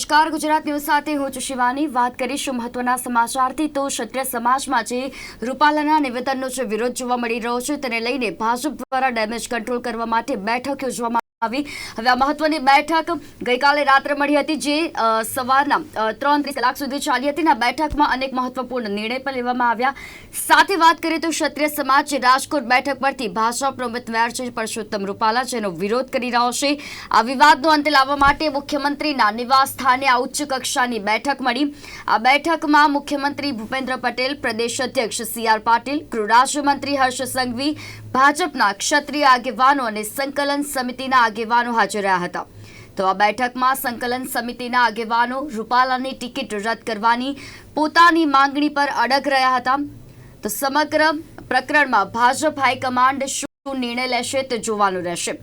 નમસ્કાર. ગુજરાત ન્યૂઝ સાથે હું છું શિવાની. વાત કરીશું મહત્વના સમાચારથી. તો ક્ષત્રિય સમાજમાં જે રૂપાલાના નિવેદનનો જે વિરોધ જોવા મળી રહ્યો છે, તેને લઈને ભાજપ દ્વારા ડેમેજ કંટ્રોલ કરવા માટે બેઠક યોજવામાં હવે આ મહત્વની બેઠક ગઈકાલે રાત્રે મળી હતી જે સવારના ત્રણ ત્રીસ કલાક સુધી ચાલી હતી અને બેઠકમાં અનેક મહત્વપૂર્ણ નિર્ણય પણ લેવામાં આવ્યા. સાથે વાત કરીએ તો ક્ષત્રિય સમાજ રાજકોટ બેઠક પરથી ભાજપનો ઉમેદવાર છે પરસોત્તમ રૂપાલા જેનો વિરોધ કરી રહ્યો છે. આ વિવાદનો અંત લાવવા માટે મુખ્યમંત્રીના નિવાસ સ્થાને આ ઉચ્ચ કક્ષાની બેઠક મળી. આ બેઠકમાં મુખ્યમંત્રી ભૂપેન્દ્ર પટેલ, પ્રદેશ અધ્યક્ષ સી આર પાટીલ, ગૃહ હર્ષ સંઘવી, ભાજપના ક્ષત્રિય આગેવાનો અને સંકલન સમિતિના આગેવાનો હાજર રહ્યા હતા. તો આ બેઠકમાં સંકલન સમિતિના આગેવાનો રૂપાલાની ટિકિટ રદ કરવાની પોતાની માંગણી પર અડગ રહ્યા હતા. તો સમગ્ર પ્રકરણમાં ભાજપ હાઈકમાન્ડ શું નિર્ણય લેશે તે જોવાનું રહેશે.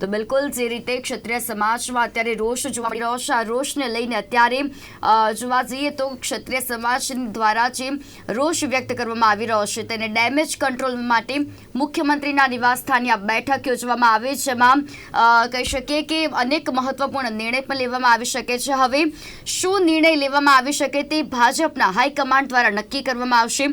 તો બિલકુલ જે રીતે ક્ષત્રિય સમાજમાં અત્યારે રોષ જોવા મળી રહ્યો છે, આ રોષને લઈને અત્યારે જોવા જઈએ તો ક્ષત્રિય સમાજ દ્વારા જે રોષ વ્યક્ત કરવામાં આવી રહ્યો છે, તેને ડેમેજ કંટ્રોલ માટે મુખ્યમંત્રીના નિવાસસ્થાને આ બેઠક યોજવામાં આવી એમાં કહી શકીએ કે અનેક મહત્વપૂર્ણ નિર્ણય પણ લેવામાં આવી શકે છે. હવે શું નિર્ણય લેવામાં આવી શકે તે ભાજપના હાઈકમાન્ડ દ્વારા નક્કી કરવામાં આવશે.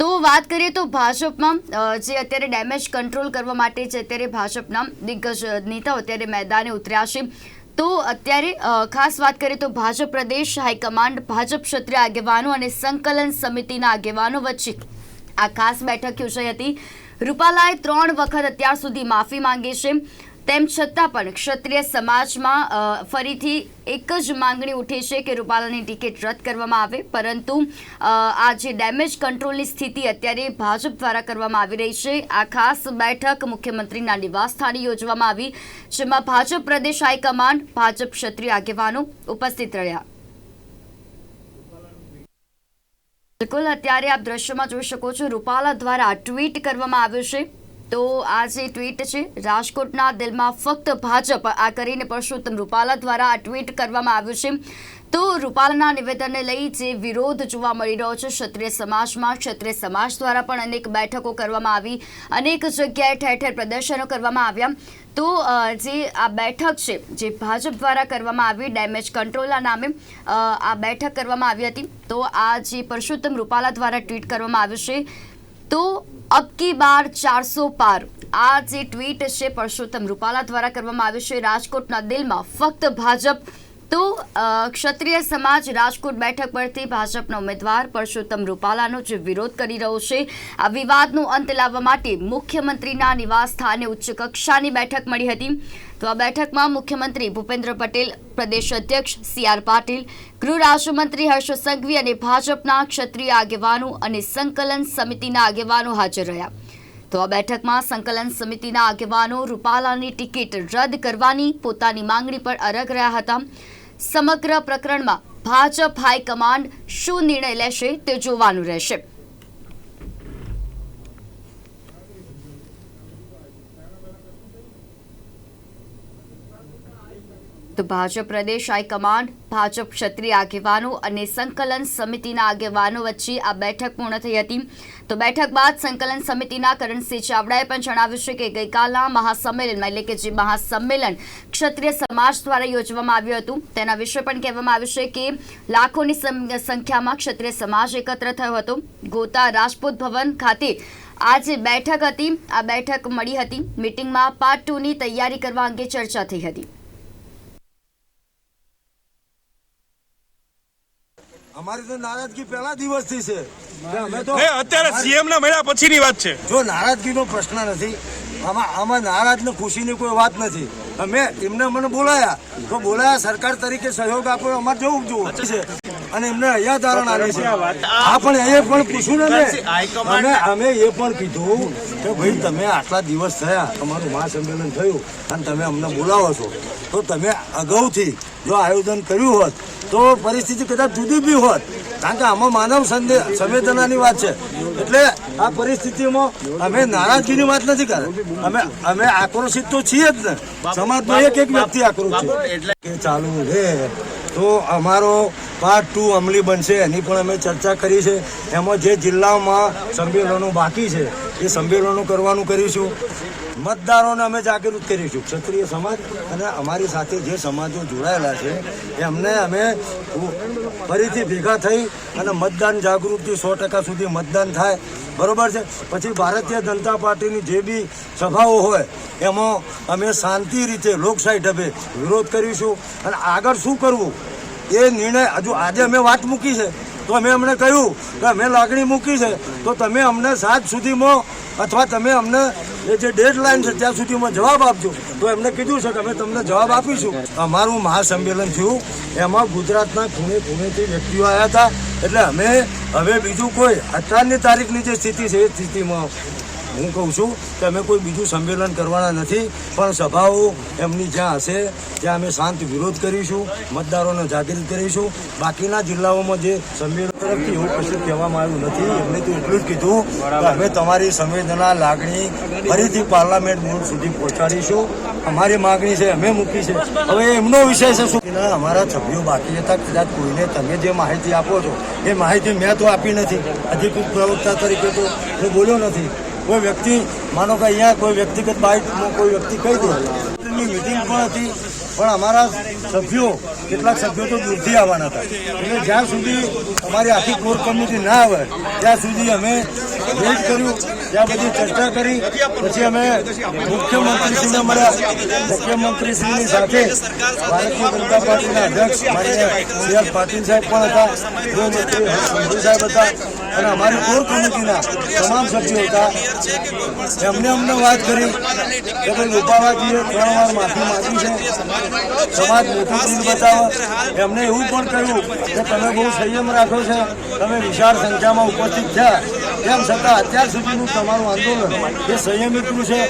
તો વાત કરીએ તો ભાજપમાં જે અત્યારે ડેમેજ કંટ્રોલ કરવા માટે જે અત્યારે ભાજપના દિગ્ગજ નેતાઓ અત્યારે મેદાને ઉતર્યા છે. તો અત્યારે ખાસ વાત કરીએ તો ભાજપ પ્રદેશ હાઈકમાન્ડ, ભાજપ ક્ષત્રિય આગેવાનો અને સંકલન સમિતિના આગેવાનો વચ્ચે આ ખાસ બેઠક યોજાઈ હતી. રૂપાલાએ ત્રણ વખત અત્યાર સુધી માફી માંગી છે. તેમ છતાં પણ ક્ષત્રિય સમાજમાં ફરીથી એક જ માંગણી ઉઠી છે કે રૂપાલાની ટિકિટ રદ કરવામાં આવે. પરંતુ આ જે ડેમેજ કંટ્રોલની સ્થિતિ અત્યારે ભાજપ દ્વારા કરવામાં આવી રહી છે. આ ખાસ બેઠક મુખ્યમંત્રીના નિવાસસ્થાને યોજવામાં આવી, જેમાં ભાજપ પ્રદેશ હાઈકમાન્ડ, ભાજપ ક્ષત્રિય આગેવાનો ઉપસ્થિત રહ્યા. બિલકુલ, અત્યારે આપ દ્રશ્યમાં જોઈ શકો છો, રૂપાલા દ્વારા ટ્વીટ કરવામાં આવ્યું છે. તો આ જે ટ્વીટ છે. રાજકોટના દિલમાં ફક્ત ભાજપ, આ કરીને પરસોત્તમ રૂપાલા દ્વારા આ ટ્વીટ કરવામાં આવ્યું છે. તો રૂપાલાના નિવેદનને લઈ જે વિરોધ જોવા મળી રહ્યો છે, ક્ષત્રિય સમાજમાં, ક્ષત્રિય સમાજ દ્વારા પણ અનેક બેઠકો કરવામાં આવી, અનેક જગ્યાએ ઠેર ઠેર પ્રદર્શનો કરવામાં આવ્યા. તો જે આ બેઠક છે, જે ભાજપ દ્વારા કરવામાં આવી, ડેમેજ કંટ્રોલના નામે આ બેઠક કરવામાં આવી હતી. તો આ જે પરસોત્તમ રૂપાલા દ્વારા ટ્વીટ કરવામાં આવ્યું છે. તો અબકી બાર ચારસો પાર. આ જે ટ્વીટ છે, પરસોત્તમ રૂપાલા દ્વારા કરવામાં આવ્યું છે રાજકોટના દિલમાં ફક્ત ભાજપ તો ક્ષત્રિય સમાજ રાજકોટ બેઠક પરથી ભાજપના ઉમેદવાર પરસોત્તમ રૂપાલાનો જે વિરોધ કરી રહ્યો છે, આ વિવાદનો અંત લાવવા માટે મુખ્યમંત્રીના નિવાસ સ્થાને ઉચ્ચ કક્ષાની બેઠક મળી હતી. તો આ બેઠકમાં મુખ્યમંત્રી ભૂપેન્દ્ર પટેલ, પ્રદેશ અધ્યક્ષ સી આર પાટીલ, ગૃહ રાજ્યમંત્રી હર્ષ સંઘવી અને ભાજપના ક્ષત્રિય આગેવાનો અને સંકલન સમિતિના આગેવાનો હાજર રહ્યા. તો આ બેઠકમાં સંકલન સમિતિના આગેવાનો રૂપાલાની ટિકિટ રદ કરવાની પોતાની માંગણી પર અરગ રહ્યા હતા. સમગ્ર પ્રકરણમાં ભાજપ હાઈકમાન્ડ શું નિર્ણય લેશે તે જોવાનું રહેશે. તો ભાજપ પ્રદેશ હાઈકમાન્ડ ભાજપ ક્ષત્રિય આગેવાનો અને સંકલન સમિતિના આગેવાનો વચ્ચે આ બેઠક પૂર્ણ થઈ હતી. તો બેઠક બાદ સંકલન સમિતિના કરણસિંહ ચાવડાએ પણ જણાવ્યું છે કે ગઈકાલના મહાસંમેલનમાં, એટલે કે જે મહાસંમેલન ક્ષત્રિય સમાજ દ્વારા યોજવામાં આવ્યું હતું, તેના વિશે પણ કહેવામાં આવ્યું છે કે લાખોની સંખ્યામાં ક્ષત્રિય સમાજ એકત્ર થયો હતો. ગોતા રાજપૂત ભવન ખાતે આ જે બેઠક હતી. આ બેઠક મળી હતી. મીટિંગમાં પાર્ટ ટુની તૈયારી કરવા અંગે ચર્ચા થઈ હતી. અમારી તો નારાજગી પહેલા દિવસથી છે. અમે તો અત્યારે સીએમ ના મળ્યા પછીની વાત છે. જો નારાજગીનો પ્રશ્ન નથી આમાં આમાં નારાજ ને ખુશીની કોઈ વાત નથી. અમે એમને મને બોલાયા. તો બોલાયા સરકાર તરીકે સહયોગ આપ્યો અમારે જવું જોવું છે. અને એમને અહીંયા ધારણ આવે છે. આ પણ એ પણ પૂછ્યું ને અને અમે એ પણ કીધું કે ભાઈ તમે આટલા દિવસ થયા તમારું મહાસંમેલન થયું અને તમે અમને બોલાવો છો. તો તમે અગાઉથી જો આયોજન કર્યું હોત તો પરિસ્થિતિ કદાચ જુદી બી હોત. કારણ કે આમાં માનવ સંવેદનાની વાત છે. એટલે આ પરિસ્થિતિમાં અમે નારાજગીની વાત નથી કરતા અમે અમે આક્રોશિત તો છીએ જ ને. સમાજનો એક એક વ્યક્તિ આક્રોશિત કે ચાલુ રે, તો અમારો પાર્ટ ટુ અમલી બનશે, એની પણ અમે ચર્ચા કરી છે. એમાં જે જિલ્લામાં સંમેલનો બાકી છે, એ સંમેલનો કરવાનું કરીશું. મતદારોને અમે જાગૃત કરીશું. ક્ષત્રિય સમાજ અને અમારી સાથે જે સમાજો જોડાયેલા છે, એમને અમે ફરીથી ભેગા થઈ અને મતદાન જાગૃતિ સો ટકા સુધી મતદાન થાય. બરોબર છે? પછી ભારતીય જનતા પાર્ટીની જે બી સભાઓ હોય, એમાં અમે શાંતિ રીતે લોકશાહી ઢબે વિરોધ કરીશું. અને આગળ શું કરવું? એ નિર્ણય હજુ આજે અમે વાત મૂકી છે. તો અમે અમને કહ્યું કે અમે લાગણી મૂકી છે. તો તમે અમને સાત સુધીમાં અથવા તમે અમને એ જે ડેડલાઇન છે ત્યાં સુધીમાં જવાબ આપજો. તો એમને કીધું છે કે અમે તમને જવાબ આપીશું. અમારું મહાસંમેલન થયું. એમાં ગુજરાતના ખૂણે ખૂણેથી વ્યક્તિઓ આવ્યા હતા. એટલે અમે હવે બીજું કોઈ અત્યારની તારીખની જે સ્થિતિ છે એ સ્થિતિમાં હું કહું છું કે અમે કોઈ બીજું સંમેલન કરવાના નથી, પણ સભાઓ એમની જ્યાં હશે, ત્યાં અમે શાંત વિરોધ કરીશું, મતદારોને જાગૃત કરીશું. બાકીના જિલ્લાઓમાં જે સંમેલન તરફથી એવું કશું કહેવામાં આવ્યું નથી, એમને તો એટલું જ કીધું કે અમે તમારી સંવેદના, લાગણી ફરીથી પાર્લામેન્ટ મોડ સુધી પહોંચાડીશું. અમારી માગણી છે, અમે મૂકી છે. હવે એમનો વિષય છે શું? અમારા સભ્યો બાકી હતા, કદાચ કોઈને તમે જે માહિતી આપો છો, એ માહિતી મેં તો આપી નથી. અધિકૃત પ્રવક્તા તરીકે તો હું બોલ્યો નથી. કોઈ વ્યક્તિ, માનો કે અહીંયા કોઈ વ્યક્તિગત બાઇકમાં કોઈ વ્યક્તિ કહી દે મિટિંગ પણ હતી. પણ અમારા સભ્યો, કેટલાક સભ્યો તો દૂરથી આવવાના હતા. એટલે જ્યાં સુધી અમારી આખી કોર કમિટી ના આવે, ત્યાં સુધી અમે વેઇટ કર્યું. ત્યાં બધી ચર્ચા કરી. પછી અમે મુખ્યમંત્રીશ્રીને મળ્યા. મુખ્યમંત્રીશ્રીની સાથે ભારતીય જનતા પાર્ટીના અધ્યક્ષ માન્ય સી પાટીલ સાહેબ પણ હતા, ગૃહમંત્રી હર્ષ સાહેબ હતા અને અમારી કોર કમિટીના તમામ સભ્યો હતા. એમને અમને વાત કરી કે ભાઈ રૂપાવાજીએ ત્રણ વાર માફી માંગી છે. સમાજ મોટું દિલ બતાવો. એમને એવું પણ કહ્યું કે તમે બહુ સંયમ રાખો છો. તમે વિશાળ સંખ્યામાં ઉપસ્થિત થયા. તેમ છતાં અત્યાર સુધીનું તમારું આંદોલન એ સંયમિતનું છે.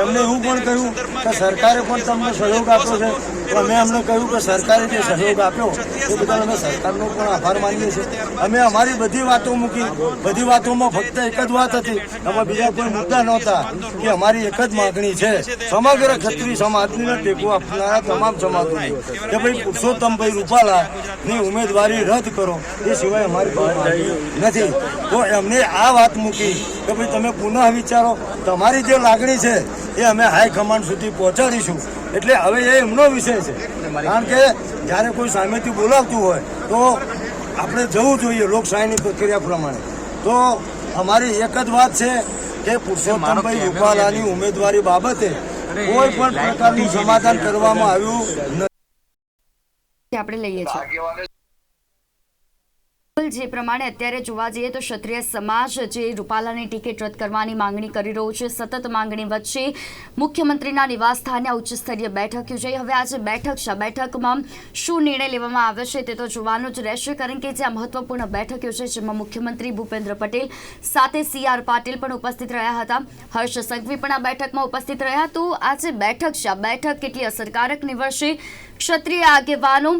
એમને એવું પણ કહ્યું કે સરકારે પણ તમને સહયોગ આપ્યો છે. તો અમે અમને કહ્યું કે સરકારે જે સહયોગ આપ્યો, એ બદલ અમે સરકારનો પણ આભાર માનીએ છીએ. અમે અમારી બધી વાતો મૂકી, બધી વાતોમાં ફક્ત એક જ વાત હતી. એમાં બીજા કોઈ મુદ્દા નહોતા કે અમારી એક જ માગણી છે. સમગ્ર ક્ષત્રિય સમાજને ટેકો આપનારા તમામ સમાજોની કે ભાઈ પુરુષોત્તમભાઈ રૂપાલા ની ઉમેદવારી રદ કરો. એ સિવાય અમારી નથી. તો એમને આ વાત મૂકી કે ભાઈ તમે પુનઃ વિચારો. તમારી જે લાગણી છે, એ અમે હાઈકમાન્ડ સુધી પહોંચાડીશું. એટલે હવે એ એમનો વિષય છે. કારણ કે જ્યારે કોઈ સામેથી બોલાવતું હોય તો આપણે જવું જોઈએ લોકશાહીની પ્રક્રિયા પ્રમાણે. તો અમારી એક જ વાત છે કે પુરુષોત્તમભાઈ રૂપાલાની ઉમેદવારી બાબતે કોઈ પણ પ્રકારનું સમાધાન કરવામાં આવ્યું નથી આપણે લઈએ છીએ. જે પ્રમાણે અત્યારે જોવા જઈએ તો ક્ષત્રિય સમાજ જે રૂપાલાની ટિકિટ રદ કરવાની માંગણી કરી રહ્યો છે, સતત માંગણી વચ્ચે મુખ્યમંત્રીના નિવાસસ્થાને ઉચ્ચ બેઠક યોજાઈ. હવે આજે બેઠક છે બેઠકમાં શું નિર્ણય લેવામાં આવે તે તો જોવાનું જ રહેશે, કારણ કે જે આ મહત્વપૂર્ણ બેઠક યોજાઈ જેમાં મુખ્યમંત્રી ભૂપેન્દ્ર પટેલ સાથે સી આર પાટીલ પણ ઉપસ્થિત રહ્યા હતા. હર્ષ સંઘવી પણ આ બેઠકમાં ઉપસ્થિત રહ્યા. તો આ જે બેઠક છે, આ બેઠક કેટલી અસરકારક નિવડશે? ક્ષત્રિય આગેવાનો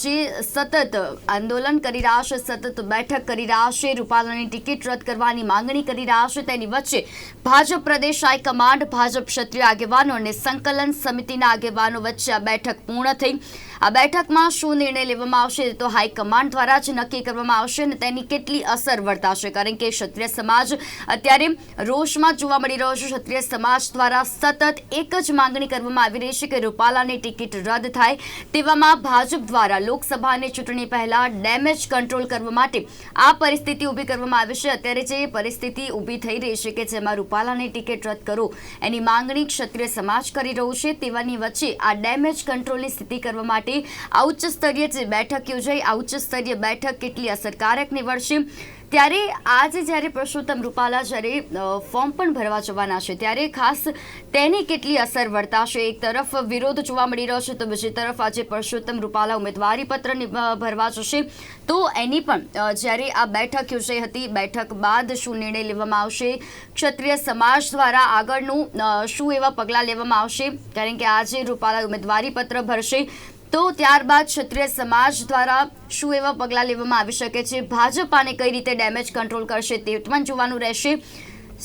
જે સતત આંદોલન કરી રહ્યા છે સતત બેઠક કરી રહ્યા છે. રૂપાલાની ટિકિટ રદ કરવાની માંગણી કરી રહ્યા છે. તેની વચ્ચે ભાજપ પ્રદેશ હાઈકમાન્ડ, ભાજપ ક્ષત્રિય આગેવાનો અને સંકલન સમિતિના આગેવાનો વચ્ચે આ બેઠક પૂર્ણ થઈ. આ બેઠકમાં શું નિર્ણય લેવામાં આવશે તે હાઈકમાન્ડ દ્વારા જ નક્કી કરવામાં આવશે અને તેની કેટલી અસર વર્તાશે? કારણ કે ક્ષત્રિય સમાજ અત્યારે રોષમાં જોવા મળી રહ્યો છે. ક્ષત્રિય સમાજ દ્વારા સતત એક જ માંગણી કરવામાં આવી રહી છે કે રૂપાલાની ટિકિટ રદ થાય તેવામાં ભાજપ દ્વારા લોકસભાની ચૂંટણી પહેલા ડેમેજ કંટ્રોલ કરવા માટે આ પરિસ્થિતિ ઊભી કરવામાં આવી છે. અત્યારે જે પરિસ્થિતિ ઊભી થઈ રહી છે કે જેમાં રૂપાલાની ટિકિટ રદ કરો એની માંગણી ક્ષત્રિય સમાજ કરી રહ્યું છે. તેવાની વચ્ચે આ ડેમેજ કંટ્રોલની સ્થિતિ કરવા માટે આ ઉચ્ચ જે બેઠક યોજાઈ આ ઉચ્ચ બેઠક કેટલી અસરકારક નીવડશે? ત્યારે આજે જ્યારે પુરુષોત્તમ રૂપાલા જ્યારે ફોર્મ પણ ભરવા જવાના છે, ત્યારે ખાસ તેની કેટલી અસર વર્તાશે? એક તરફ વિરોધ જોવા મળી રહ્યો છે, તો બીજી તરફ આજે પુરુષોત્તમ રૂપાલા ઉમેદવારી પત્ર ભરવા જશે. તો એની પણ જ્યારે આ બેઠક યોજાઈ હતી, બેઠક બાદ શું નિર્ણય લેવામાં આવશે? ક્ષત્રિય સમાજ દ્વારા આગળનું શું એવા પગલાં લેવામાં આવશે? કારણ કે આજે રૂપાલા ઉમેદવારી પત્ર ભરશે તો ત્યારબાદ ક્ષત્રિય સમાજ દ્વારા શું એવા પગલાં લેવામાં આવી શકે છે? ભાજપ આને કઈ રીતે ડેમેજ કંટ્રોલ કરશે તે પણ જોવાનું રહેશે.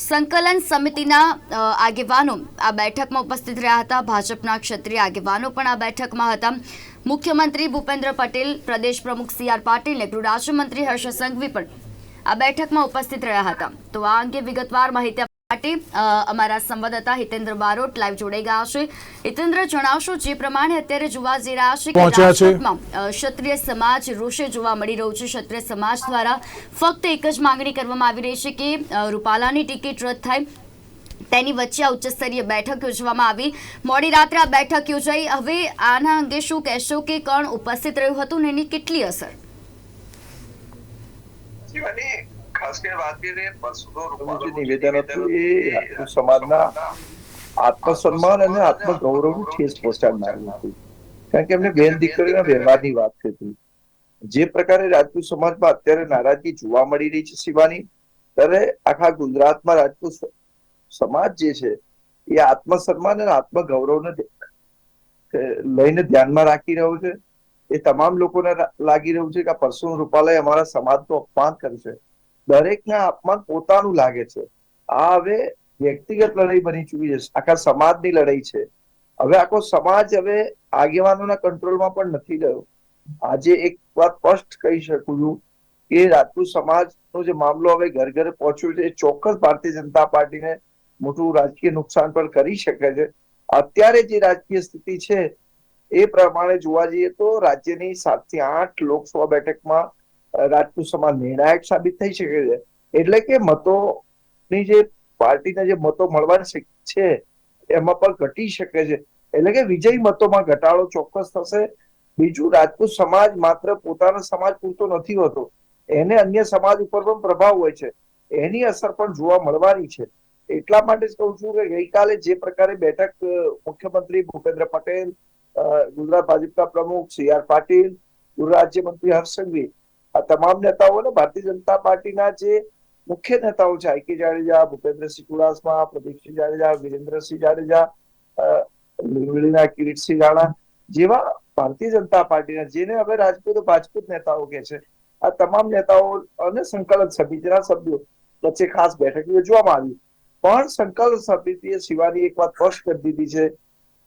સંકલન સમિતિના આગેવાનો આ બેઠકમાં ઉપસ્થિત રહ્યા હતા. ભાજપના ક્ષત્રિય આગેવાનો પણ આ બેઠકમાં હતા. મુખ્યમંત્રી ભૂપેન્દ્ર પટેલ, પ્રદેશ પ્રમુખ સી આર પાટીલ અને ગૃહ રાજ્યમંત્રી હર્ષ સંઘવી પણ આ બેઠકમાં ઉપસ્થિત રહ્યા હતા. તો આ અંગે વિગતવાર માહિતી માટે અમારા સંવાદદાતા હિતેન્દ્ર બારોટ લાઈવ જોડાઈ ગયા છે. હિતેન્દ્ર જણાવશો જે પ્રમાણે અત્યારે જોવા જઈ રહ્યા છે કે રાજકોટમાં ક્ષત્રિય સમાજ રોષે જોવા મળી રહ્યું છે. ક્ષત્રિય સમાજ દ્વારા ફક્ત એક જ માંગણી કરવામાં આવી રહી છે કે રૂપાલાની ટિકિટ રદ થાય. તેની વચ્ચે આ ઉચ્ચસ્તરીય બેઠક યોજવામાં આવી. મોડી રાત્રે આ બેઠક યોજાઈ. હવે આના અંગે શું કહેશો કે કોણ ઉપસ્થિત રહ્યું હતું ને એની કેટલી અસર? ખાસ કરીને વાત કરીએ પરસોત્તમ જે રૂપાલાનું જે નિવેદન હતું એ સમાજના આત્મસન્માન અને આત્મગૌરવનું ઠેસ પહોંચાડનારું હતું. કારણ કે એમને બેન દીકરીના વ્યવહારની વાત કરી જે પ્રકારે રાજપૂત સમાજમાં અત્યારે નારાજગી જોવા મળી રહી છે શિવાની ત્યારે આખા ગુજરાતમાં રાજપૂત સમાજ જે છે એ આત્મસન્માન અને આત્મગૌરવને લઈને ધ્યાનમાં રાખી રહ્યો છે. એ તમામ લોકોને લાગી રહ્યું છે કે આ પરસોત્તમ રૂપાલય અમારા સમાજનું અપમાન કર્યું છે. દરેકના અપમાન પોતાનું લાગે છે. આ હવે વ્યક્તિગત લડાઈ બની ચૂકી છે. આખા સમાજની લડાઈ છે. હવે આખો સમાજ હવે આગેવાનોના કંટ્રોલમાં પણ નથી રહ્યો આજે એક વાત સ્પષ્ટ કહી શકું છું કે રાજપૂત સમાજનો જે મામલો હવે ઘર ઘરે પહોંચ્યો છે, એ ચોક્કસ ભારતીય જનતા પાર્ટીને મોટું રાજકીય નુકસાન પણ કરી શકે છે. અત્યારે જે રાજકીય સ્થિતિ છે, એ પ્રમાણે જોવા જઈએ તો રાજ્યની સાતથી આઠ લોકસભા બેઠકમાં રાજપૂત સમાજ નિર્ણાયક સાબિત થઈ શકે છે. એટલે કે મતોની જે પાર્ટીને જે મતો મળવા છે, એમાં પણ ઘટી શકે છે. એટલે કે વિજય મતોમાં ઘટાડો ચોક્કસ થશે. બીજું, રાજપૂત સમાજ માત્ર પોતાના સમાજ પૂરતો નથી હોતો. એને અન્ય સમાજ ઉપર પણ પ્રભાવ હોય છે. એની અસર પણ જોવા મળવાની છે. એટલા માટે જ કહું છું કે ગઈકાલે જે પ્રકારે બેઠક મુખ્યમંત્રી ભૂપેન્દ્ર પટેલ ગુજરાત ભાજપના પ્રમુખ સી આર પાટીલ, ગૃહ રાજ્યમંત્રી હર્ષ આ તમામ નેતાઓને ભારતીય જનતા પાર્ટીના જે મુખ્ય નેતાઓ છે આઈકે જાડેજા, ભૂપેન્દ્રસિંહ ચુડાસમા, પ્રદીપસિંહ જાડેજા, વિરેન્દ્રસિંહ જાડેજા લીંબડીના કિરીટસિંહ રાણા જેવા ભારતીય જનતા પાર્ટીના જેને હવે રાજપૂત રાજપૂત નેતાઓ કે છે, આ તમામ નેતાઓ અને સંકલન સમિતિના સભ્યો વચ્ચે ખાસ બેઠક યોજવામાં આવી. પણ સંકલન સમિતિએ શિવાની એક વાત સ્પષ્ટ કરી દીધી છે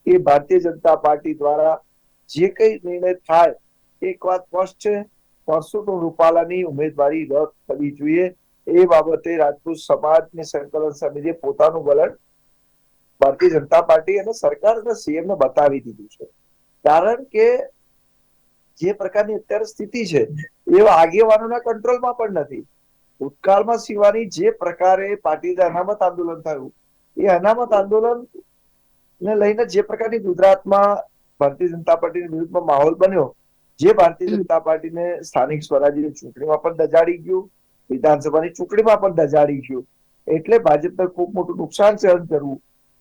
કે ભારતીય જનતા પાર્ટી દ્વારા જે કઈ નિર્ણય થાય એક વાત સ્પષ્ટ છે. પરસોત્તમ રૂપાલાની ઉમેદવારી રદ થવી જોઈએ. એ બાબતે રાજપૂત સમાજની સંકલન સમિતિએ પોતાનું વલણ ભારતીય જનતા પાર્ટી અને સરકાર અને સીએમ ને બતાવી દીધું છે. કારણ કે જે પ્રકારની અત્યારે સ્થિતિ છે એ આગેવાનોના કંટ્રોલમાં પણ નથી. ભૂતકાળમાં શિવાની જે પ્રકારે પાટીદાર અનામત આંદોલન થયું, એ અનામત આંદોલન ને લઈને જે પ્રકારની ગુજરાતમાં ભારતીય જનતા પાર્ટીની વિરુદ્ધમાં માહોલ બન્યો જે ભારતીય જનતા પાર્ટીને સ્થાનિક સ્વરાજ્યની ચૂંટણીમાં પણ દજાડી ગયું, વિધાનસભાની ચૂંટણીમાં પણ દજાડી ગયું. એટલે ભાજપને ખૂબ મોટું નુકસાન સહન કરવું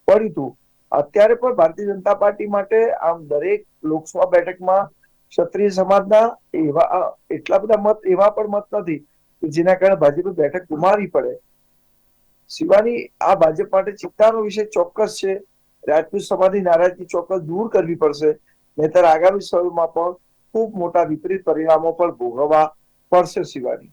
પડ્યું હતું. અત્યારે પણ ભારતીય જનતા પાર્ટી માટે આમ દરેક લોકસભા બેઠકમાં ક્ષત્રિય સમાજના એવા એટલા બધા મત, એવા પણ મત નથી કે જેના કારણે ભાજપે બેઠક ગુમાવી પડે. શિવાની આ ભાજપ માટે ચિંતાનો વિષય ચોક્કસ છે. રાજપૂત સમાજની નારાજગી ચોક્કસ દૂર કરવી પડશે. નહીતર આગામી સમયમાં પણ ખૂબ મોટા વિપરીત પરિણામો પણ ભોગવવા પડશે શિવાની.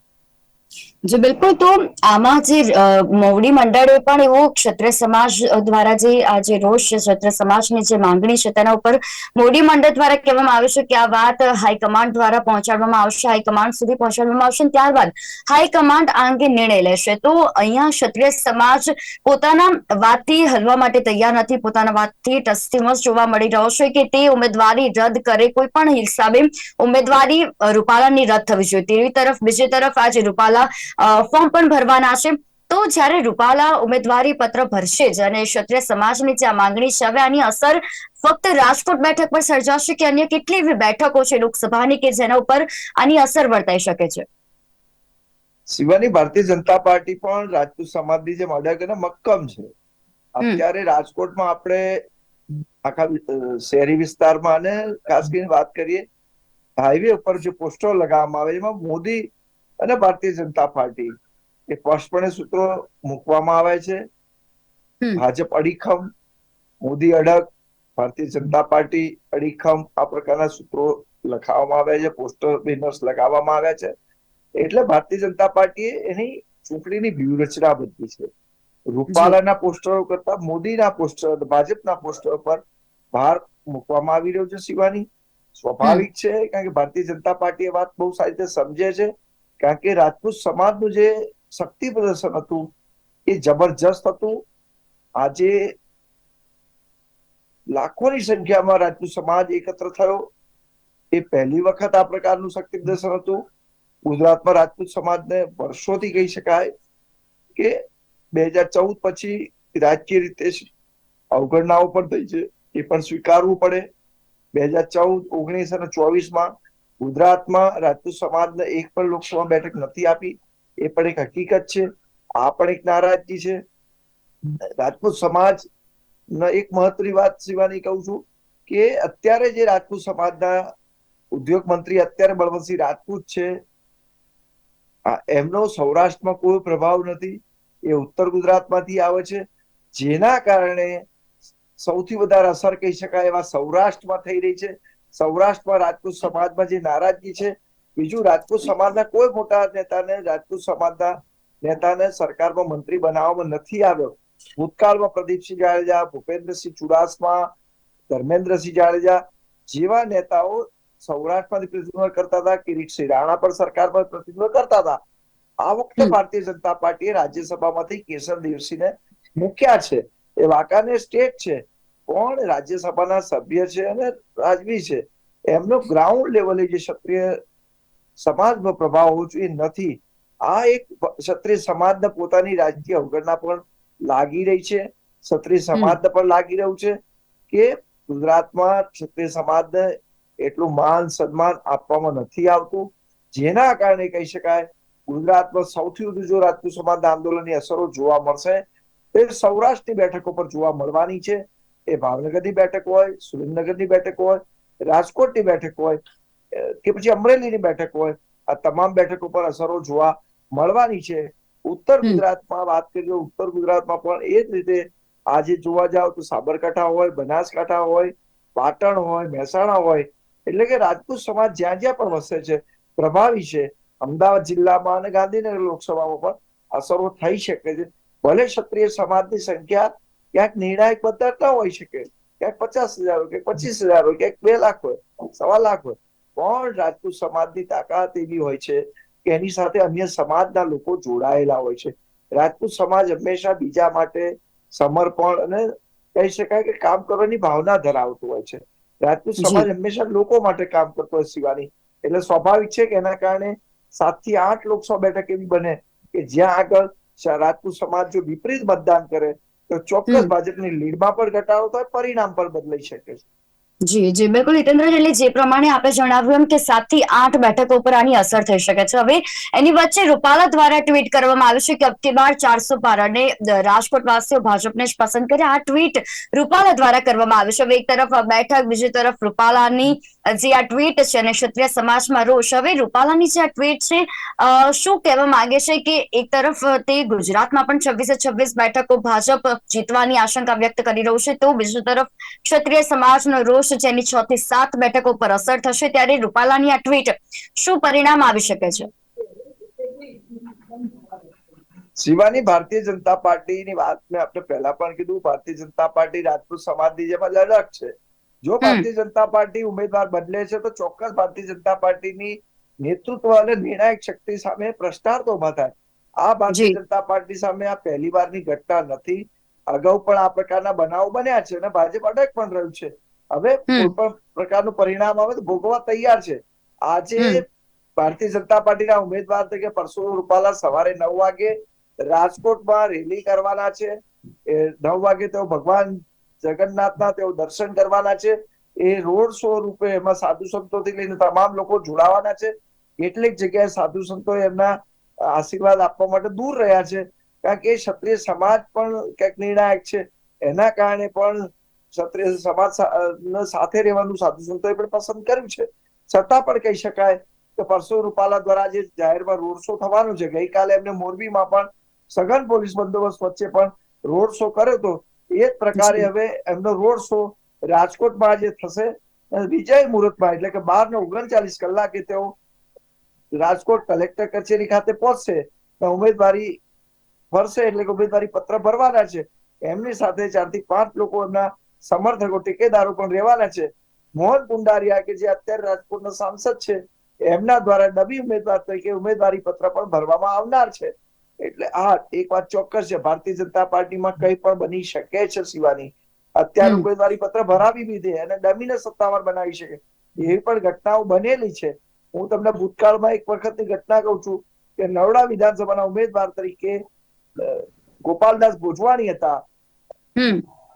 જે, બિલકુલ. તો આમાં જે મોવડી મંડળે પણ એવો ક્ષત્રિય સમાજ દ્વારા જે, આ જે રોષ છે, ક્ષત્રિય સમાજની જે માંગણી છે, તેના ઉપર મોવડી મંડળ દ્વારા કહેવામાં આવ્યું છે કે આ વાત હાઈકમાન્ડ દ્વારા પહોંચાડવામાં આવશે, હાઈકમાન્ડ સુધી પહોંચાડવામાં આવશે અને ત્યારબાદ હાઈકમાન્ડ આ અંગે નિર્ણય લેશે. તો અહીંયા ક્ષત્રિય સમાજ પોતાના વાતથી હલવા માટે તૈયાર નથી, પોતાના વાતથી ટસથી જોવા મળી રહ્યો છે કે તે ઉમેદવારી રદ કરે કોઈ પણ હિસાબે. ઉમેદવારી રૂપાલાની રદ થવી જોઈએ. તેવી તરફ, બીજી તરફ આજે રૂપાલા ફોર્મ પણ ભરવાના છે. તો જ્યારે રૂપાલા ઉમેદવારી પત્ર ભરશે જ અને ક્ષત્રિય સમાજની જે માંગણી છે હવે આની અસર ફક્ત રાજકોટ બેઠક પર સર્જાશે કે અન્ય કેટલી એવી બેઠકો છે લોકસભાની કે જેના ઉપર આની અસર વર્તાઈ શકે છે? શિવાની ભારતીય જનતા પાર્ટી પણ રાજપૂત સમાજની જે અડગ અને મક્કમ છે. અત્યારે રાજકોટમાં આપણે આખા શહેરી વિસ્તારમાં અને ખાસ કરીને વાત કરીએ હાઈવે ઉપર જે પોસ્ટરો લગાવવામાં આવે એમાં મોદી અને ભારતીય જનતા પાર્ટી. એ સ્પષ્ટપણે સૂત્રો મૂકવામાં આવે છે. ભાજપ અડીખમ મોદી અડગ ભારતીય જનતા પાર્ટી અડીખમ આ પ્રકારના સૂત્રો લખાવવામાં આવ્યા છે પોસ્ટર બેનર્સ લગાવવામાં આવ્યા છે. એટલે ભારતીય જનતા પાર્ટીએ એની ચૂંટણીની વ્યૂહરચના બદલી છે. રૂપાલાના પોસ્ટરો કરતા મોદીના પોસ્ટર ભાજપના પોસ્ટર પર ભાર મૂકવામાં આવી રહ્યો છે શિવાની. સ્વાભાવિક છે કારણ કે ભારતીય જનતા પાર્ટી એ વાત બહુ સારી રીતે સમજે છે. કારણ કે રાજપૂત સમાજનું જે શક્તિ પ્રદર્શન હતું, એ જબરજસ્ત હતું. આજે લાખોની સંખ્યામાં રાજપૂત સમાજ એકત્ર થયો. એ પહેલી વખત આ પ્રકારનું શક્તિ પ્રદર્શન હતું. ગુજરાતમાં રાજપૂત સમાજને વર્ષોથી કહી શકાય કે બે હજાર ચૌદ પછી રાજકીય રીતે અવગણનાઓ પણ થઈ છે. એ પણ સ્વીકારવું પડે. બે હજાર ચૌદ, ઓગણીસ અને ચોવીસમાં ગુજરાતમાં રાજપૂત સમાજને એક પણ લોકસભા બેઠક નથી આપી, એ પણ એક હકીકત છે. આ પણ એક નારાજગી છે. રાજપૂત સમાજ એક મહત્વની વાત શિવાની કહું છું કે અત્યારે જે રાજપૂત સમાજના ઉદ્યોગ મંત્રી અત્યારે બળવંતસિંહ રાજપૂત છે એમનો સૌરાષ્ટ્રમાં કોઈ પ્રભાવ નથી. એ ઉત્તર ગુજરાતમાંથી આવે છે. જેના કારણે સૌથી વધારે અસર કહી શકાય એવા સૌરાષ્ટ્રમાં થઈ રહી છે. સૌરાષ્ટ્રમાં રાજપૂત સમાજમાં જે નારાજગી છે બીજું રાજપૂત સમાજના કોઈ મોટા નેતાને રાજપૂત સમાજના નેતાને સરકારમાં મંત્રી બનાવવામાં નથી આવ્યો. ભૂતકાળમાં પ્રદીપસિંહ જાડેજા ભૂપેન્દ્રસિંહ ચુડાસમા ધર્મેન્દ્રસિંહ જાડેજા જેવા નેતાઓ સૌરાષ્ટ્રમાંથી પ્રતિનિધિત્વ કરતા હતા. કિરીટસિંહ રાણા પણ સરકારમાં પ્રતિનિધિત્વ કરતા હતા. આ વખતે ભારતીય જનતા પાર્ટીએ રાજ્યસભામાંથી કેસર દેવસિંહને મૂક્યા છે. એ વાંકાનેર સ્ટેટ છે. કોણ રાજ્યસભાના સભ્ય છે અને રાજવી છે? એમનો ગ્રાઉન્ડ લેવલે જે ક્ષત્રિય સમાજનો પ્રભાવ હોવો જોઈએ નથી. આ એક ક્ષત્રિય સમાજને પોતાની રાજકીય અવગણના પણ લાગી રહી છે. ક્ષત્રિય સમાજને પણ લાગી રહ્યું છે કે ગુજરાતમાં ક્ષત્રિય સમાજને એટલું માન સન્માન આપવામાં નથી આવતું. જેના કારણે કહી શકાય ગુજરાતમાં સૌથી વધુ જો રાજપૂત સમાજના આંદોલનની અસરો જોવા મળશે તે સૌરાષ્ટ્રની બેઠકો પર જોવા મળવાની છે. એ ભાવનગરની બેઠક હોય સુરેન્દ્રનગરની બેઠક હોય રાજકોટની બેઠક હોય કે પછી અમરેલીની બેઠક હોય આ તમામ બેઠકો પર અસરો જોવા મળવાની છે. ઉત્તર ગુજરાતમાં વાત કરીએ ઉત્તર ગુજરાતમાં પણ એ જ રીતે આજે જોવા જાવ તો સાબરકાંઠા હોય બનાસકાંઠા હોય પાટણ હોય મહેસાણા હોય એટલે કે રાજપૂત સમાજ જ્યાં જ્યાં પણ વસે છે પ્રભાવી છે. અમદાવાદ જિલ્લામાં અને ગાંધીનગર લોકસભામાં પણ અસરો થઈ શકે છે. ભલે ક્ષત્રિય સમાજની સંખ્યા ક્યાંક નિર્ણાયક ન હોઈ શકે ક્યાંક પચાસ હજાર હોય ક્યાંક પચીસ હજાર હોય ક્યાંક બે લાખ હોય સવા લાખ હોય. પણ રાજપૂત સમાજની તાકાત એવી હોય છે કે એની સાથે અન્ય સમાજના લોકો જોડાયેલા હોય છે. રાજપૂત સમાજ હંમેશા બીજા માટે સમર્પણ અને કહી શકાય કે કામ કરવાની ભાવના ધરાવતું હોય છે. રાજપૂત સમાજ હંમેશા લોકો માટે કામ કરતો હોય શિવાની. એટલે સ્વાભાવિક છે કે એના કારણે સાતથી આઠ લોકસભા બેઠક એવી બને કે જ્યાં આગળ રાજપૂત સમાજ જો વિપરીત મતદાન કરે તો ચોક્કસ. ભાજપની લીડમાં પણ ઘટાડો થાય પરિણામ પણ બદલાઈ શકે છે જી જી, બિલકુલ. હિતેન્દ્ર એટલે જે પ્રમાણે આપણે જણાવ્યું એમ કે સાતથી આઠ બેઠકો પર આની અસર થઈ શકે છે. હવે એની વચ્ચે રૂપાલા દ્વારા ટ્વીટ કરવામાં આવ્યું છે કે અબકી બાર ચારસો પાર અને રાજકોટવાસીઓ રાજકોટ વાસીઓ ભાજપને જ પસંદ કરે. આ ટ્વીટ રૂપાલા દ્વારા કરવામાં આવ્યું છે. હવે એક તરફ બેઠક, બીજી તરફ રૂપાલાની જે આ ટ્વીટ છે અને ક્ષત્રિય સમાજમાં રોષ. હવે રૂપાલાની જે આ ટ્વીટ છે શું કહેવા માંગે છે કે એક તરફ તે ગુજરાતમાં પણ છવ્વીસે છવ્વીસ બેઠકો ભાજપ જીતવાની આશંકા વ્યક્ત કરી રહ્યું છે, તો બીજી તરફ ક્ષત્રિય સમાજનો રોષ જેની છ થી સાત બેઠકો પર અસર થશે ત્યારે રૂપાલાની આ ટ્વીટ શું પરિણામ આવી શકે છે? શિવાની ભારતીય જનતા પાર્ટીની વાત મેં આપણે પહેલા પણ કીધું ભારતીય જનતા પાર્ટી રાજપૂત સમાજની જેમ જ અલગ છે. જો ભારતીય જનતા પાર્ટી ઉમેદવાર બદલે છે તો ચોક્કસ ભારતીય જનતા પાર્ટીની નેતૃત્વ અને નિર્ણાયક શક્તિ સામે પ્રશ્નાર્થ ઊભા થાય. આ ભારતીય જનતા પાર્ટી સામે આ પહેલી વારની ઘટના નથી. અગાઉ પણ આ પ્રકારના બનાવો બન્યા છે અને ભાજપ અટક પણ રહ્યું છે. હવે કોઈ પણ પ્રકારનું પરિણામ આવે તો ભોગવવા તૈયાર છે. આજે ભારતીય જનતા પાર્ટીના ઉમેદવાર તરીકે પરસોત્તમ રૂપાલા સવારે નવ વાગે રાજકોટમાં રેલી કરવાના છે. એ નવ વાગે તેઓ ભગવાન જગન્નાથના તેઓ દર્શન કરવાના છે. એ રોડ શો રૂપે એમાં સાધુ સંતોથી લઈને તમામ લોકો જોડાવાના છે. કેટલીક જગ્યાએ સાધુ સંતો એમના આશીર્વાદ આપવા માટે દૂર રહ્યા છે. કારણ કે ક્ષત્રિય સમાજ પણ ક્યાંક નિર્ણાયક છે. એના કારણે પણ ક્ષત્રિય સમાજ સાથે રહેવાનું સાધુ સંતોએ પણ પસંદ કર્યું છે. છતાં પણ કહી શકાય કે પરસો રૂપાલા દ્વારા જે જાહેરમાં રોડ શો થવાનો છે ગઈકાલે એમને મોરબીમાં પણ સઘન પોલીસ બંદોબસ્ત વચ્ચે પણ રોડ શો કર્યો હતો. એ જ પ્રકારે હવે એમનો રોડ શો રાજકોટમાં જે થશે. વિજય મુહૂર્તમાં એટલે કે બાર ને ઓગણચાલીસ કલાકે તેઓ રાજકોટ કલેક્ટર કચેરી ખાતે પહોંચશે. ઉમેદવારી ભરશે એટલે કે ઉમેદવારી પત્ર ભરવાના છે. એમની સાથે ચારથી પાંચ લોકો એમના સમર્થકો ટેકેદારો પણ રહેવાના છે. મોહન કુંડારિયા કે જે અત્યારે રાજકોટનો સાંસદ છે એમના દ્વારા નવી ઉમેદવાર તરીકે ઉમેદવારી પત્ર પણ ભરવામાં આવનાર છે. એટલે હા એક વાત ચોક્કસ છે ભારતીય જનતા પાર્ટીમાં કઈ પણ બની શકે છે શિવાની અત્યારે ઉમેદવારી પત્ર ભરાવી બી દે અને ડમીને સત્તાવાર બનાવી શકે એવી પણ ઘટનાઓ બનેલી છે. હું તમને ભૂતકાળમાં એક વખતની ઘટના કહું છું કે નવડા વિધાનસભાના ઉમેદવાર તરીકે ગોપાલદાસ ભોજવાણી હતા.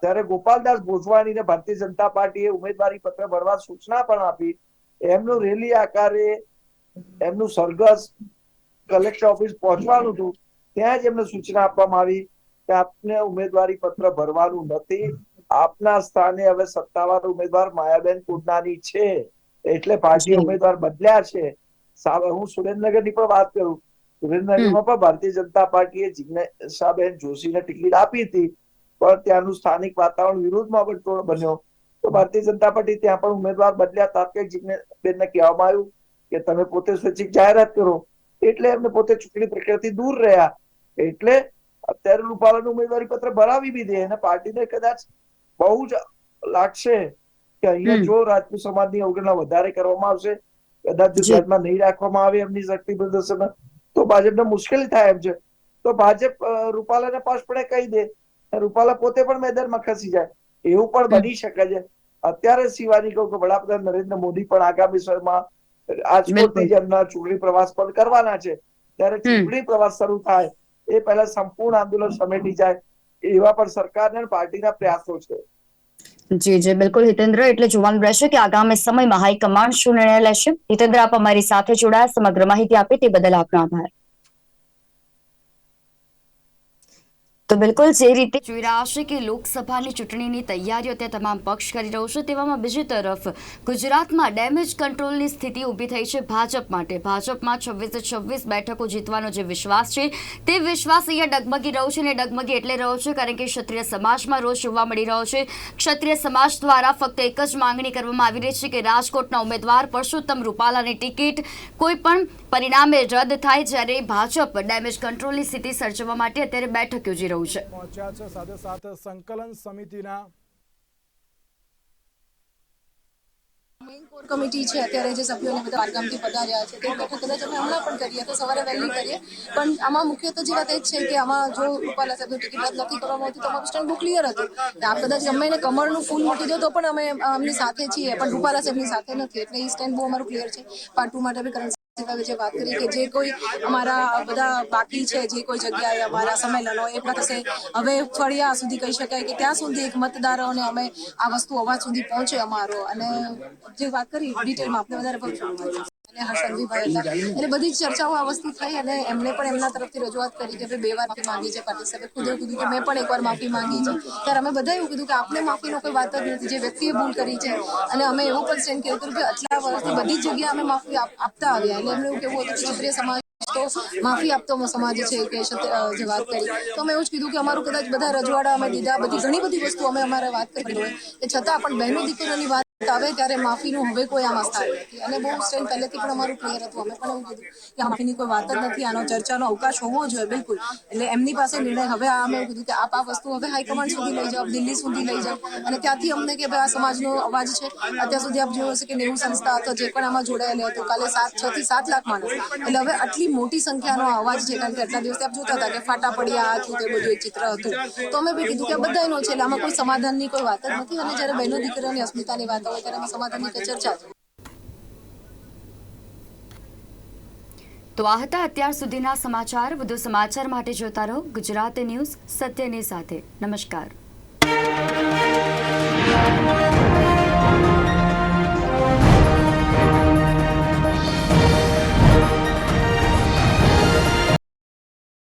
ત્યારે ગોપાલદાસ ભોજવાણીને ભારતીય જનતા પાર્ટીએ ઉમેદવારી પત્ર ભરવા સૂચના પણ આપી એમનું રેલી આકારે એમનું સરઘસ કલેક્ટર ઓફિસ પહોંચવાનું હતું ત્યાં જ એમને સૂચના આપવામાં આવી કે આપને ઉમેદવારી પત્ર ભરવાનું નથી આપના સ્થાને હવે સત્તાવાર ઉમેદવાર માયાબેન કુડનાની છે એટલે પાર્ટી ઉમેદવાર બદલ્યા છે. હું સુરેન્દ્રનગરની પણ વાત કરું. સુરેન્દ્રનગરમાં પણ ભારતીય જનતા પાર્ટીએ જિજ્ઞાસાબેન જોશીને ટિકિટ આપી હતી. પણ ત્યાંનું સ્થાનિક વાતાવરણ વિરુદ્ધમાં વટોળ બન્યો. તો ભારતીય જનતા પાર્ટી ત્યાં પણ ઉમેદવાર બદલ્યા. તાત્કાલિક જીગ્નેશબેનને કહેવામાં આવ્યું કે તમે પોતે સ્વૈચ્છિક જાહેરાત કરો. એટલે એમને પોતે ચૂંટણી પ્રક્રિયાથી દૂર રહ્યા. એટલે અત્યારે રૂપાલાનું ઉમેદવારી પત્ર ભરાવી બી દે અને પાર્ટીને કદાચ બહુ જ લાગશે કે અહીંયા જો રાજપૂત સમાજની અવગણના વધારે કરવામાં આવશે કદાચ ગુજરાતમાં નહીં રાખવામાં આવે એમની શક્તિ પ્રદર્શન તો ભાજપને મુશ્કેલી થાય એમ છે. તો ભાજપ રૂપાલાને સ્પષ્ટપણે કહી દે. રૂપાલા પોતે પણ મેદાનમાં ખસી જાય. એવું પણ બની શકે છે. અત્યારે શિવાની કહું કે વડાપ્રધાન નરેન્દ્ર મોદી પણ આગામી સમયમાં રાજકોટથી જેમના ચૂંટણી પ્રવાસ પણ કરવાના છે. ત્યારે ચૂંટણી પ્રવાસ શરૂ થાય એ પહેલા સંપૂર્ણ આંદોલન સમેટી જાય એવા પણ સરકારના અને પાર્ટીના પ્રયાસો છે. જી જી બિલકુલ હિતેન્દ્ર એટલે જોવાનું રહેશે કે આગામી સમયમાં હાઈકમાન્ડ શું નિર્ણય લેશે. હિતેન્દ્ર આપ અમારી સાથે જોડાયા સમગ્ર માહિતી આપી તે બદલ આપનો આભાર. તો બિલકુલ જે રીતે જોઈ રહ્યા છે કે લોકસભાની ચૂંટણીની તૈયારીઓ તે તમામ પક્ષ કરી રહ્યો છે. તેવામાં બીજી તરફ ગુજરાતમાં ડેમેજ કંટ્રોલની સ્થિતિ ઊભી થઈ છે ભાજપ માટે. ભાજપમાં છવ્વીસે છવ્વીસ બેઠકો જીતવાનો જે વિશ્વાસ છે તે વિશ્વાસ અહીંયા ડગમગી રહ્યો છે અને ડગમગી એટલે રહ્યો છે કારણ કે ક્ષત્રિય સમાજમાં રોષ જોવા મળી રહ્યો છે. ક્ષત્રિય સમાજ દ્વારા ફક્ત એક જ માંગણી કરવામાં આવી રહી છે કે રાજકોટના ઉમેદવાર પરસોત્તમ રૂપાલાની ટિકિટ કોઈ પણ પરિણામે રદ થાય જ્યારે ભાજપ ડેમેજ કંટ્રોલની સ્થિતિ સર્જવા માટે અત્યારે બેઠક યોજી રહ્યું છે. પહોંચ્યા છે સાથે સાથે સંકલન સમિતિના મેઇન કોર કમિટી છે અત્યારે જે સભ્યોને બધા બારગામથી પધાર્યા છે. તે બેઠક કદાચ અમે હમણાં પણ કરીએ તો સવારે વહેલી કરીએ. પણ આમાં મુખ્ય તો જે વાત એ જ છે કે આમાં જો રૂપાલા સાહેબની ટિકિટ રદ નથી કરવામાં આવતી તો અમારું સ્ટેન્ડ બહુ ક્લિયર હતું આપ કદાચ અમે એને કમળનું ફૂલ મૂકી દો તો પણ અમે અમની સાથે છીએ પણ રૂપાલા સાહેબની સાથે નથી. એટલે એ સ્ટેન્ડ બહુ અમારું ક્લિયર છે. પાર્ટ ટુ માટે બી કરંટ જે વાત કરી કે જે કોઈ અમારા બધા બાકી છે, જે કોઈ જગ્યાએ અમારા સંમેલનો, એ થશે. હવે ફળિયા સુધી કહી શકાય કે ત્યાં સુધી એક મતદારોને અમે આ વસ્તુ અવાજ સુધી પહોંચે અમારો. અને જે વાત કરી ડિટેલમાં આપણે વધારે પડતું અને હર્ષદભાઈ હતા. એટલે બધી ચર્ચાઓ આ વસ્તુ થઈ અને એમને પણ એમના તરફથી રજૂઆત કરી કે ભાઈ બે વાર માફી માંગી છે પાટીલ સાહેબે ખુદે કીધું કે મેં પણ એકવાર માફી માંગી છે. ત્યારે અમે બધા એવું કીધું કે આપણે માફીનો કોઈ વાત જ નથી. જે વ્યક્તિએ ભૂલ કરી છે અને અમે એવું પણ સ્ટેન્ડ કર્યું કે આટલા વર્ષથી બધી જ જગ્યાએ અમે માફી આપતા આવ્યા. એટલે એમને એવું કેવું હતું કે ક્ષત્રિય સમાજ તો માફી આપતો સમાજ છે કે જે વાત કરી. તો અમે એવું જ કીધું કે અમારું કદાચ બધા રજવાડા, અમે દીધા, બધી ઘણી બધી વસ્તુ અમે અમારે વાત કરી હોય. કે છતાં પણ બહેનો દીકરીઓની વાત આવે ત્યારે માફીનું હવે કોઈ આમાં સ્થાન નથી. અને બહુ સ્ટેન્ડ પહેલેથી પણ અમારું ક્લિયર હતું. અમે પણ એવું કીધું કે માફીની કોઈ વાત જ નથી, આનો ચર્ચાનો અવકાશ હોવો જોઈએ, બિલકુલ. એટલે એમની પાસે નિર્ણય હવે આ અમે કીધું કે આપ આ વસ્તુ હવે હાઈકમાન્ડ સુધી લઈ જાઓ, દિલ્હી સુધી લઈ જાઓ. અને ત્યાંથી અમને કે ભાઈ આ સમાજનો અવાજ છે. અત્યાર સુધી આપ જોયું હશે કે નેવું સંસ્થા અથવા જે પણ આમાં જોડાયેલી હતું, કાલે સાત, છ થી સાત લાખ માણસ. એટલે હવે આટલી મોટી સંખ્યાનો અવાજ છે, કારણ કે આટલા દિવસે આપ જોતા હતા કે ફાટા પડ્યા આ થયું તે બધું એક ચિત્ર હતું. તો અમે બી કીધું કે બધાનો છે, એટલે આમાં કોઈ સમાધાનની કોઈ વાત જ નથી. અને જ્યારે બહેનો દીકરીઓની અસ્મિતાની વાત હોય, ત્યારે અમે સમાધાનની કોઈ ચર્ચા તો આ હતા અત્યાર સુધીના સમાચાર. વધુ સમાચાર માટે જોતા રહો ગુજરાત ન્યૂઝ, સત્યની સાથે. નમસ્કાર.